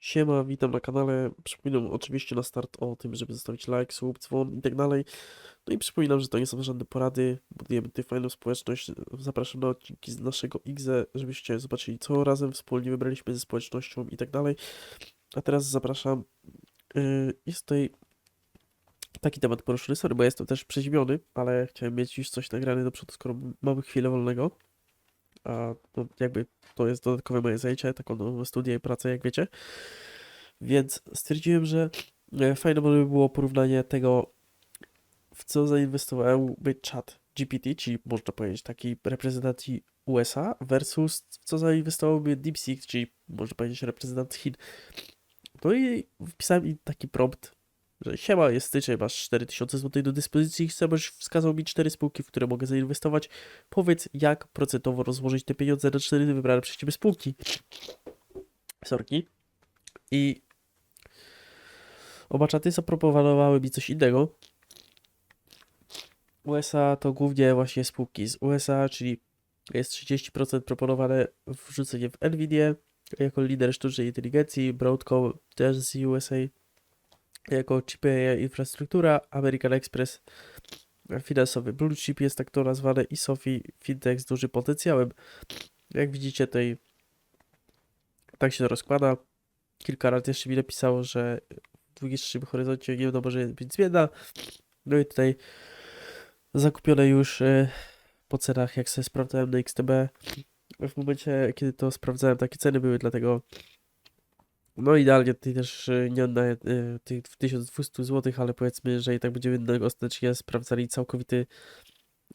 Siema, witam na kanale. Przypominam oczywiście na start o tym, żeby zostawić like, sub, dzwon i tak dalej. No i przypominam, że to nie są żadne porady. Budujemy tutaj fajną społeczność. Zapraszam na odcinki z naszego IGZE, żebyście zobaczyli, co razem wspólnie wybraliśmy ze społecznością i tak dalej. A teraz zapraszam. Yy, Jest tutaj taki temat poruszony. Sorry, bo jestem też przeziemiony, ale chciałem mieć już coś nagrane do przodu, skoro mamy chwilę wolnego. A no, jakby to jest dodatkowe moje zajęcie, taką no, studia i pracę, jak wiecie. Więc stwierdziłem, że e, fajne by było porównanie tego, w co zainwestowałby chat GPT, czyli można powiedzieć taki reprezentacji USA, versus w co zainwestowałby DeepSeek, czyli można powiedzieć reprezentant Chin. No i wpisałem taki prompt, że siema, jest styczeń, masz 4000 zł do dyspozycji, chcę, byś wskazał mi cztery spółki, w które mogę zainwestować. Powiedz, jak procentowo rozłożyć te pieniądze na cztery wybrane przez ciebie spółki. Sorki. I oba czaty zaproponowały mi coś innego. USA to głównie właśnie spółki z USA, czyli jest 30% proponowane wrzucenie w NVIDIA jako lider sztucznej inteligencji, Broadcom też z USA jako chipy infrastruktura, American Express finansowy Blue Chip jest tak to nazwane i Sophie Fintech z dużym potencjałem. Jak widzicie tutaj tak się to rozkłada. Kilka razy jeszcze mi napisało, że w dłuższym horyzoncie giełda może być zmienna. No i tutaj zakupione już e, po cenach, jak sobie sprawdzałem na XTB. W momencie, kiedy to sprawdzałem, takie ceny były, dlatego no idealnie tutaj też e, nie oddaję e, tych 1200 zł, ale powiedzmy, że i tak będziemy ostatecznie sprawdzali całkowity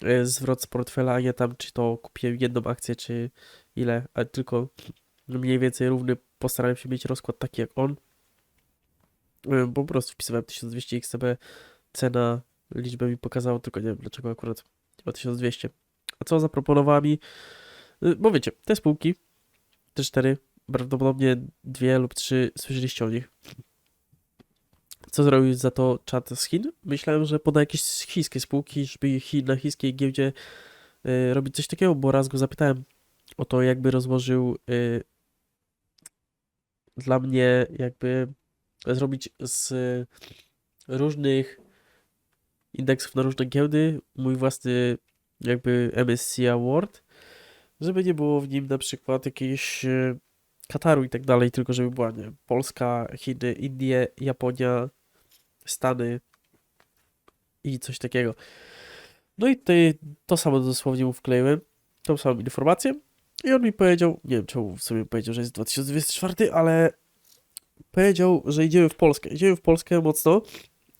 e, zwrot z portfela, a nie tam, czy to kupiłem jedną akcję, czy ile, ale tylko mniej więcej równy postarałem się mieć rozkład taki jak on. E, Po prostu wpisywałem 1200 XTB, cena, liczbę mi pokazało, tylko nie wiem dlaczego akurat chyba 1200. A co zaproponowała mi? Bo wiecie, te spółki, te cztery, prawdopodobnie dwie lub trzy słyszeliście o nich. Co zrobił za to czat z Chin? Myślałem, że poda jakieś chińskie spółki, żeby chi- na chińskiej giełdzie y, robić coś takiego, bo raz go zapytałem o to, jakby rozłożył y, dla mnie, jakby zrobić z różnych indeksów na różne giełdy mój własny jakby MSCI Award, żeby nie było w nim na przykład jakiejś y, Kataru i tak dalej, tylko żeby była, nie Polska, Chiny, Indie, Japonia, Stany i coś takiego. No i tutaj to samo dosłownie mu wkleiłem, tą samą informację i on mi powiedział, nie wiem czemu w sumie powiedział, że jest 2024, ale powiedział, że idziemy w Polskę. Idziemy w Polskę mocno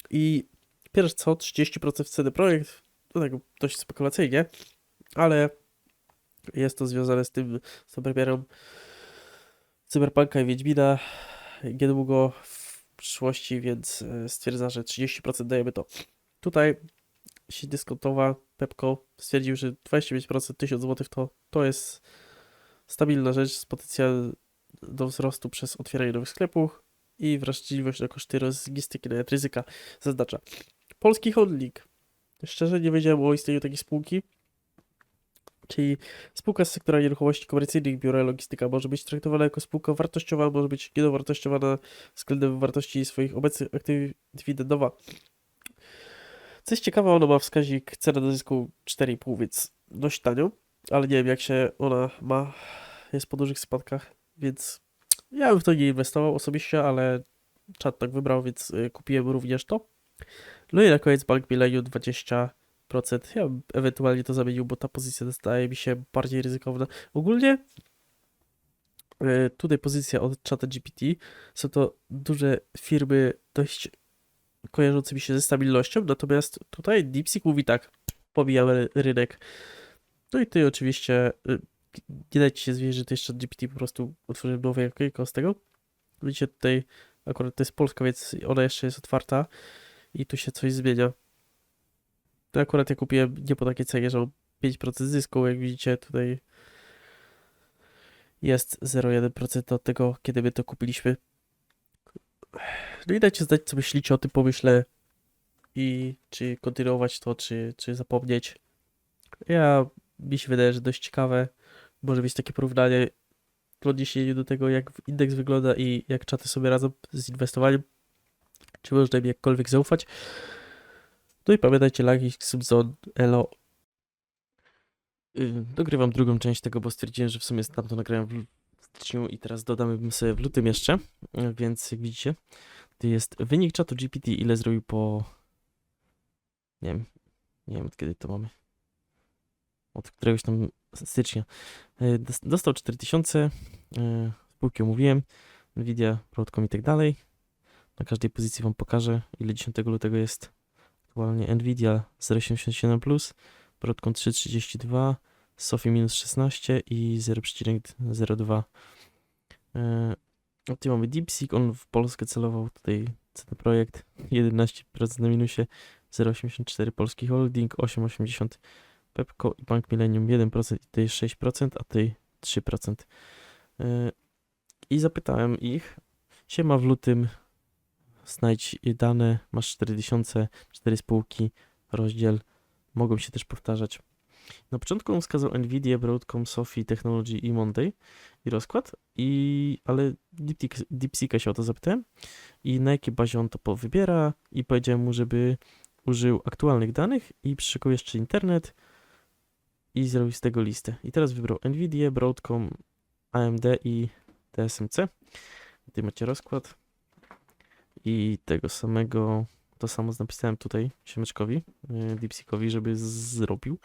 i pierwsze co, 30% w ceny projekt, no tak dość spekulacyjnie, ale jest to związane z tym, z tą premierą Cyberpunka i Wiedźmina niedługo w przyszłości, więc e, stwierdza, że 30% dajemy to. Tutaj sieć dyskontowa Pepco stwierdził, że 25% 1000 zł to, to jest stabilna rzecz z potencjałem do wzrostu przez otwieranie nowych sklepów i wrażliwość na koszty logistyki, nawet ryzyka zaznacza. Polski Holding. Szczerze nie wiedziałem o istnieniu takiej spółki. Czyli spółka z sektora nieruchomości komercyjnych, biura logistyka może być traktowana jako spółka wartościowa, może być niedowartościowana względem wartości swoich obecnych aktywów dywidendowa. Co jest ciekawe, ona ma wskaźnik cena do zysku 4,5, więc dość tanio, ale nie wiem jak się ona ma, jest po dużych spadkach, więc ja bym w to nie inwestował osobiście, ale czat tak wybrał, więc y, kupiłem również to. No i na koniec Bank Millennium 20%. Ja ewentualnie to zamienił, bo ta pozycja zdaje mi się bardziej ryzykowna. Ogólnie e, tutaj pozycja od czata GPT są to duże firmy dość kojarzące mi się ze stabilnością, natomiast tutaj DeepSeek mówi tak, pomijamy rynek. No i tutaj oczywiście y, nie dajcie się zwierzyć, że to jeszcze GPT po prostu otworzyłem nowe okienko z tego. Widzicie tutaj, akurat to jest Polska, więc ona jeszcze jest otwarta i tu się coś zmienia. To akurat ja kupiłem nie po takiej cenie, że mam 5% zysku, jak widzicie tutaj jest 0,1% od tego, kiedy my to kupiliśmy. No i dajcie znać, co myślicie o tym pomyśle i czy kontynuować to, czy, czy zapomnieć. Ja, mi się wydaje, że dość ciekawe może być takie porównanie w odniesieniu do tego, jak indeks wygląda i jak czaty sobie radzą z inwestowaniem. Czy można im jakkolwiek zaufać. No i pamiętajcie, lagi, Subzone, Elo. Yy, Dogrywam drugą część tego, bo stwierdziłem, że w sumie tam to nagrałem w styczniu i teraz dodamy sobie w lutym jeszcze. Yy, Więc jak widzicie, to jest wynik czatu GPT, ile zrobił po... Nie wiem, nie wiem od kiedy to mamy. Od któregoś tam stycznia. Yy, dos- Dostał 4000, yy, spółki omówiłem, Nvidia, Broadcom i tak dalej. Na każdej pozycji wam pokażę, ile 10 lutego jest aktualnie Nvidia 0,77+, Broadcom 3,32, Sophie minus 16 i 0,02. Yy, no tutaj mamy DeepSeek, on w Polskę celował, tutaj CD Projekt 11% na minusie, 0,84 Polski Holding, 8,80 Pepco i Bank Millennium 1% i tutaj 6%, a tutaj 3%. Yy, I zapytałem ich, siema w lutym, znajdź dane, masz 4000, 4 spółki, rozdziel, mogą się też powtarzać. Na początku on wskazał Nvidia, Broadcom, Sophie, Technology i Monday i rozkład, i, ale DeepSeek- DeepSeeka się o to zapytałem i na jakiej bazie on to wybiera i powiedziałem mu, żeby użył aktualnych danych i przyszykuł jeszcze internet i zrobił z tego listę. I teraz wybrał Nvidia, Broadcom, AMD i TSMC. Tutaj macie rozkład i tego samego, to samo napisałem tutaj Siemeczkowi, yy, DeepSeekowi, żeby zrobił.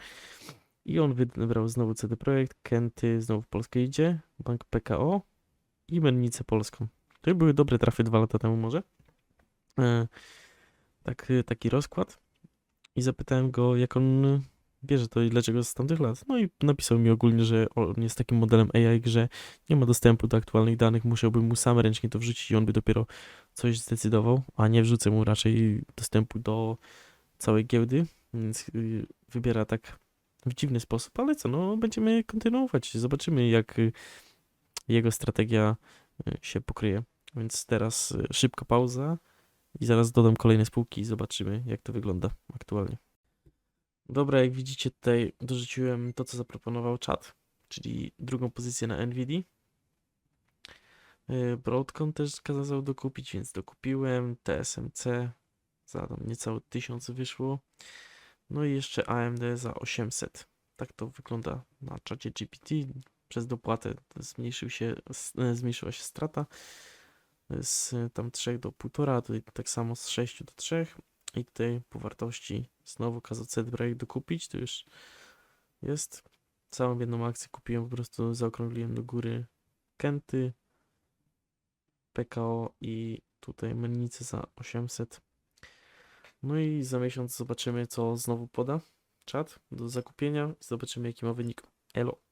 I on wybrał znowu CD Projekt, Kenty, znowu w Polskę idzie, Bank PKO i Mennicę Polską. To były dobre trafy dwa lata temu może. E, tak, taki rozkład. I zapytałem go, jak on bierze to i dlaczego z tamtych lat. No i napisał mi ogólnie, że on jest takim modelem AI, że nie ma dostępu do aktualnych danych, musiałbym mu sam ręcznie to wrzucić i on by dopiero coś zdecydował, a nie wrzucę mu raczej dostępu do całej giełdy, więc y, wybiera tak w dziwny sposób, ale co, no będziemy kontynuować, zobaczymy jak y, jego strategia y, się pokryje. Więc teraz szybko pauza i zaraz dodam kolejne spółki i zobaczymy jak to wygląda aktualnie. Dobra, jak widzicie tutaj dorzuciłem to, co zaproponował czat, czyli drugą pozycję na NVIDIA. Y, Broadcom też kazał dokupić, więc dokupiłem. TSMC za tam niecałe 1000 wyszło. No i jeszcze AMD za 800. Tak to wygląda na czacie GPT. Przez dopłatę zmniejszył się, e, zmniejszyła się strata z tam 3 do 1,5, tutaj tak samo z 6 do 3. I tutaj po wartości znowu kazał CD dokupić. To już jest. Całą jedną akcję kupiłem, po prostu zaokrągliłem do góry Kenty, PKO i tutaj mennicy za 800. No i za miesiąc zobaczymy, co znowu poda czat do zakupienia i zobaczymy, jaki ma wynik. Elo.